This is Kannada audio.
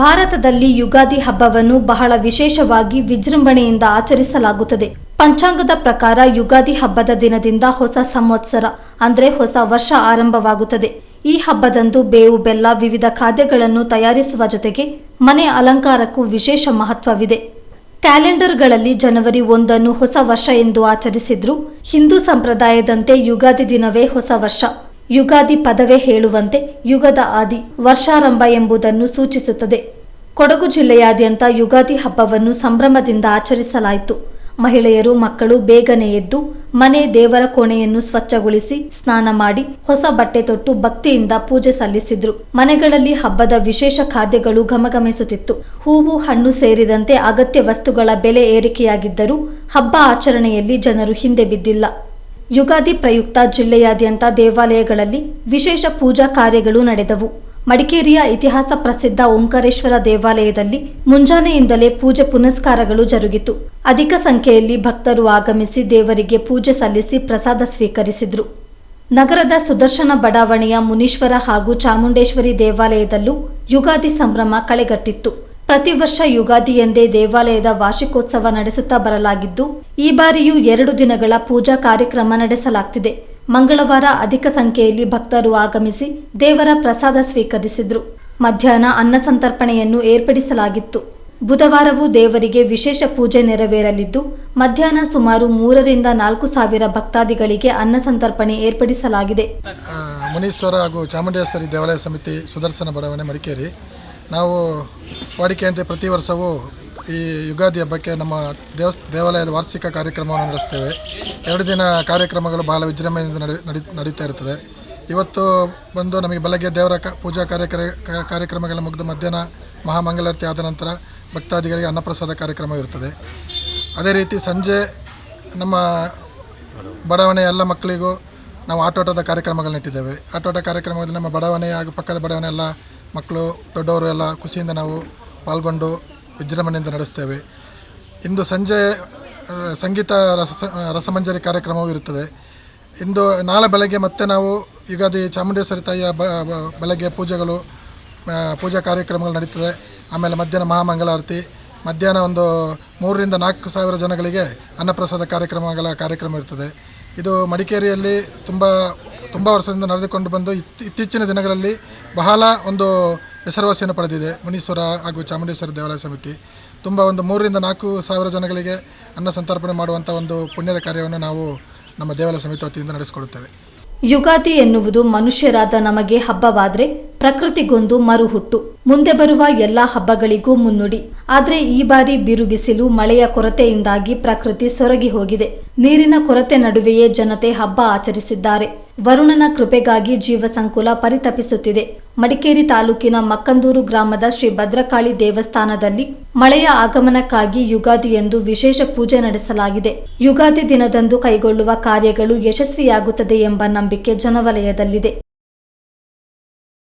ಭಾರತದಲ್ಲಿ ಯುಗಾದಿ ಹಬ್ಬವನ್ನು ಬಹಳ ವಿಶೇಷವಾಗಿ ವಿಜೃಂಭಣೆಯಿಂದ ಆಚರಿಸಲಾಗುತ್ತದೆ. ಪಂಚಾಂಗದ ಪ್ರಕಾರ ಯುಗಾದಿ ಹಬ್ಬದ ದಿನದಿಂದ ಹೊಸ ಸಂವತ್ಸರ, ಅಂದರೆ ಹೊಸ ವರ್ಷ ಆರಂಭವಾಗುತ್ತದೆ. ಈ ಹಬ್ಬದಂದು ಬೇವು, ಬೆಲ್ಲ, ವಿವಿಧ ಖಾದ್ಯಗಳನ್ನು ತಯಾರಿಸುವ ಜೊತೆಗೆ ಮನೆ ಅಲಂಕಾರಕ್ಕೂ ವಿಶೇಷ ಮಹತ್ವವಿದೆ. ಕ್ಯಾಲೆಂಡರ್ಗಳಲ್ಲಿ ಜನವರಿ ಒಂದನ್ನು ಹೊಸ ವರ್ಷ ಎಂದು ಆಚರಿಸಿದ್ರು ಹಿಂದೂ ಸಂಪ್ರದಾಯದಂತೆ ಯುಗಾದಿ ದಿನವೇ ಹೊಸ ವರ್ಷ. ಯುಗಾದಿ ಪದವೇ ಹೇಳುವಂತೆ ಯುಗದ ಆದಿ ವರ್ಷಾರಂಭ ಎಂಬುದನ್ನು ಸೂಚಿಸುತ್ತದೆ. ಕೊಡಗು ಜಿಲ್ಲೆಯಾದ್ಯಂತ ಯುಗಾದಿ ಹಬ್ಬವನ್ನು ಸಂಭ್ರಮದಿಂದ ಆಚರಿಸಲಾಯಿತು. ಮಹಿಳೆಯರು, ಮಕ್ಕಳು ಬೇಗನೆ ಎದ್ದು ಮನೆ ದೇವರ ಕೋಣೆಯನ್ನು ಸ್ವಚ್ಛಗೊಳಿಸಿ ಸ್ನಾನ ಮಾಡಿ ಹೊಸ ಬಟ್ಟೆ ತೊಟ್ಟು ಭಕ್ತಿಯಿಂದ ಪೂಜೆ ಸಲ್ಲಿಸಿದ್ರು. ಮನೆಗಳಲ್ಲಿ ಹಬ್ಬದ ವಿಶೇಷ ಖಾದ್ಯಗಳು ಘಮಘಮಿಸುತ್ತಿತ್ತು. ಹೂವು, ಹಣ್ಣು ಸೇರಿದಂತೆ ಅಗತ್ಯ ವಸ್ತುಗಳ ಬೆಲೆ ಏರಿಕೆಯಾಗಿದ್ದರೂ ಹಬ್ಬ ಆಚರಣೆಯಲ್ಲಿ ಜನರು ಹಿಂದೆ ಬಿದ್ದಿಲ್ಲ. ಯುಗಾದಿ ಪ್ರಯುಕ್ತ ಜಿಲ್ಲೆಯಾದ್ಯಂತ ದೇವಾಲಯಗಳಲ್ಲಿ ವಿಶೇಷ ಪೂಜಾ ಕಾರ್ಯಗಳು ನಡೆದವು. ಮಡಿಕೇರಿಯ ಇತಿಹಾಸ ಪ್ರಸಿದ್ಧ ಓಂಕಾರೇಶ್ವರ ದೇವಾಲಯದಲ್ಲಿ ಮುಂಜಾನೆಯಿಂದಲೇ ಪೂಜೆ ಪುನಸ್ಕಾರಗಳು ಜರುಗಿತು. ಅಧಿಕ ಸಂಖ್ಯೆಯಲ್ಲಿ ಭಕ್ತರು ಆಗಮಿಸಿ ದೇವರಿಗೆ ಪೂಜೆ ಸಲ್ಲಿಸಿ ಪ್ರಸಾದ ಸ್ವೀಕರಿಸಿದ್ರು. ನಗರದ ಸುದರ್ಶನ ಬಡಾವಣೆಯ ಮುನೀಶ್ವರ ಹಾಗೂ ಚಾಮುಂಡೇಶ್ವರಿ ದೇವಾಲಯದಲ್ಲೂ ಯುಗಾದಿ ಸಂಭ್ರಮ ಕಳೆಗಟ್ಟಿತ್ತು. ಪ್ರತಿ ವರ್ಷ ಯುಗಾದಿ ಎಂದೇ ದೇವಾಲಯದ ವಾರ್ಷಿಕೋತ್ಸವ ನಡೆಸುತ್ತಾ ಬರಲಾಗಿದ್ದು, ಈ ಬಾರಿಯೂ ಎರಡು ದಿನಗಳ ಪೂಜಾ ಕಾರ್ಯಕ್ರಮ ನಡೆಸಲಾಗ್ತಿದೆ. ಮಂಗಳವಾರ ಅಧಿಕ ಸಂಖ್ಯೆಯಲ್ಲಿ ಭಕ್ತರು ಆಗಮಿಸಿ ದೇವರ ಪ್ರಸಾದ ಸ್ವೀಕರಿಸಿದ್ರು. ಮಧ್ಯಾಹ್ನ ಅನ್ನ ಸಂತರ್ಪಣೆಯನ್ನು ಏರ್ಪಡಿಸಲಾಗಿತ್ತು. ಬುಧವಾರವೂ ದೇವರಿಗೆ ವಿಶೇಷ ಪೂಜೆ ನೆರವೇರಲಿದ್ದು, ಮಧ್ಯಾಹ್ನ ಸುಮಾರು ಮೂರರಿಂದ ನಾಲ್ಕು ಸಾವಿರ ಭಕ್ತಾದಿಗಳಿಗೆ ಅನ್ನ ಸಂತರ್ಪಣೆ ಏರ್ಪಡಿಸಲಾಗಿದೆ. ಮುನೀಶ್ವರ ಹಾಗೂ ಚಾಮುಂಡೇಶ್ವರಿ ದೇವಾಲಯ ಸಮಿತಿ ಸುದರ್ಶನ ಬಡಾವಣೆ ಮಡಿಕೇರಿ. ನಾವು ವಾಡಿಕೆಯಂತೆ ಪ್ರತಿ ವರ್ಷವೂ ಈ ಯುಗಾದಿ ಹಬ್ಬಕ್ಕೆ ನಮ್ಮ ದೇವಸ್, ದೇವಾಲಯದ ವಾರ್ಷಿಕ ಕಾರ್ಯಕ್ರಮವನ್ನು ನಡೆಸ್ತೇವೆ. ಎರಡು ದಿನ ಕಾರ್ಯಕ್ರಮಗಳು ಬಹಳ ವಿಜೃಂಭಣೆಯಿಂದ ನಡೆ, ನಡಿ, ನಡೀತಾ ಇವತ್ತು ಬಂದು ನಮಗೆ ಬೆಳಗ್ಗೆ ದೇವರ ಕ, ಪೂಜಾ ಕಾರ್ಯಕ್ರ ಕಾರ್ಯಕ್ರಮಗಳನ್ನು ಕಾರ್ಯಕ್ರಮಗಳ ಮುಗಿದು ಮಧ್ಯಾಹ್ನ ಮಹಾಮಂಗಳಾರತಿ ಆದ ನಂತರ ಭಕ್ತಾದಿಗಳಿಗೆ ಅನ್ನಪ್ರಸಾದ ಕಾರ್ಯಕ್ರಮ ಇರ್ತದೆ ಅದೇ ರೀತಿ ಸಂಜೆ ನಮ್ಮ ಬಡಾವಣೆಯ ಎಲ್ಲ ಮಕ್ಕಳಿಗೂ ನಾವು ಆಟೋಟದ ಕಾರ್ಯಕ್ರಮಗಳನ್ನ ಇಟ್ಟಿದ್ದೇವೆ ಆಟೋಟ ಕಾರ್ಯಕ್ರಮದಲ್ಲಿ ನಮ್ಮ ಬಡಾವಣೆ ಹಾಗೂ ಪಕ್ಕದ ಬಡಾವಣೆ ಎಲ್ಲ ಮಕ್ಕಳು ದೊಡ್ಡವರು ಎಲ್ಲ ಖುಷಿಯಿಂದ ನಾವು ಪಾಲ್ಗೊಂಡು ವಿಜೃಂಭಣೆಯಿಂದ ನಡೆಸ್ತೇವೆ. ಇಂದು ಸಂಜೆ ಸಂಗೀತ ರಸ, ರಸಮಂಜರಿ ಕಾರ್ಯಕ್ರಮವೂ ಇರುತ್ತದೆ. ಇಂದು ನಾಳೆ ಬೆಳಗ್ಗೆ ಮತ್ತೆ ನಾವು ಯುಗಾದಿ ಚಾಮುಂಡೇಶ್ವರಿ ತಾಯಿಯ ಬೆಳಗ್ಗೆ ಪೂಜೆಗಳು ಪೂಜಾ ಕಾರ್ಯಕ್ರಮಗಳು ನಡೀತದೆ. ಆಮೇಲೆ ಮಧ್ಯಾಹ್ನ ಮಹಾಮಂಗಳಾರತಿ, ಮಧ್ಯಾಹ್ನ ಒಂದು ಮೂರರಿಂದ ನಾಲ್ಕು ಸಾವಿರ ಜನಗಳಿಗೆ ಅನ್ನಪ್ರಸಾದ ಕಾರ್ಯಕ್ರಮಗಳ ಕಾರ್ಯಕ್ರಮ ಇರ್ತದೆ. ಇದು ಮಡಿಕೇರಿಯಲ್ಲಿ ತುಂಬ ತುಂಬ ವರ್ಷದಿಂದ ನಡೆದುಕೊಂಡು ಬಂದು ಇತ್ತೀ- ಇತ್ತೀಚಿನ ದಿನಗಳಲ್ಲಿ ಬಹಳ ಒಂದು ಹೆಸರುವಾಸಿಯನ್ನು ಪಡೆದಿದೆ. ಮುನೀಶ್ವರ ಹಾಗೂ ಚಾಮುಂಡೇಶ್ವರ ದೇವಾಲಯ ಸಮಿತಿ. ತುಂಬ ಒಂದು ಮೂರರಿಂದ ನಾಲ್ಕು ಸಾವಿರ ಜನಗಳಿಗೆ ಅನ್ನ ಸಂತರ್ಪಣೆ ಮಾಡುವಂಥ ಒಂದು ಪುಣ್ಯದ ಕಾರ್ಯವನ್ನು ನಾವು ನಮ್ಮ ದೇವಾಲಯ ಸಮಿತಿ ವತಿಯಿಂದ ನಡೆಸಿಕೊಡುತ್ತೇವೆ. ಯುಗಾದಿ ಎನ್ನುವುದು ಮನುಷ್ಯರಾದ ನಮಗೆ ಹಬ್ಬವಾದ್ರೆ ಪ್ರಕೃತಿಗೊಂದು ಮರುಹುಟ್ಟು. ಮುಂದೆ ಬರುವ ಎಲ್ಲಾ ಹಬ್ಬಗಳಿಗೂ ಮುನ್ನುಡಿ. ಆದರೆ ಈ ಬಾರಿ ಬಿರು ಬಿಸಿಲು, ಮಳೆಯ ಕೊರತೆಯಿಂದಾಗಿ ಪ್ರಕೃತಿ ಸೊರಗಿ ಹೋಗಿದೆ. ನೀರಿನ ಕೊರತೆ ನಡುವೆಯೇ ಜನತೆ ಹಬ್ಬ ಆಚರಿಸಿದ್ದಾರೆ. ವರುಣನ ಕೃಪೆಗಾಗಿ ಜೀವ ಸಂಕುಲ ಪರಿತಪಿಸುತ್ತಿದೆ. ಮಡಿಕೇರಿ ತಾಲೂಕಿನ ಮಕ್ಕಂದೂರು ಗ್ರಾಮದ ಶ್ರೀ ಭದ್ರಕಾಳಿ ದೇವಸ್ಥಾನದಲ್ಲಿ ಮಳೆಯ ಆಗಮನಕ್ಕಾಗಿ ಯುಗಾದಿ ಎಂದು ವಿಶೇಷ ಪೂಜೆ ನಡೆಸಲಾಗಿದೆ. ಯುಗಾದಿ ದಿನದಂದು ಕೈಗೊಳ್ಳುವ ಕಾರ್ಯಗಳು ಯಶಸ್ವಿಯಾಗುತ್ತದೆ ಎಂಬ ನಂಬಿಕೆ ಜನವಲಯದಲ್ಲಿದೆ.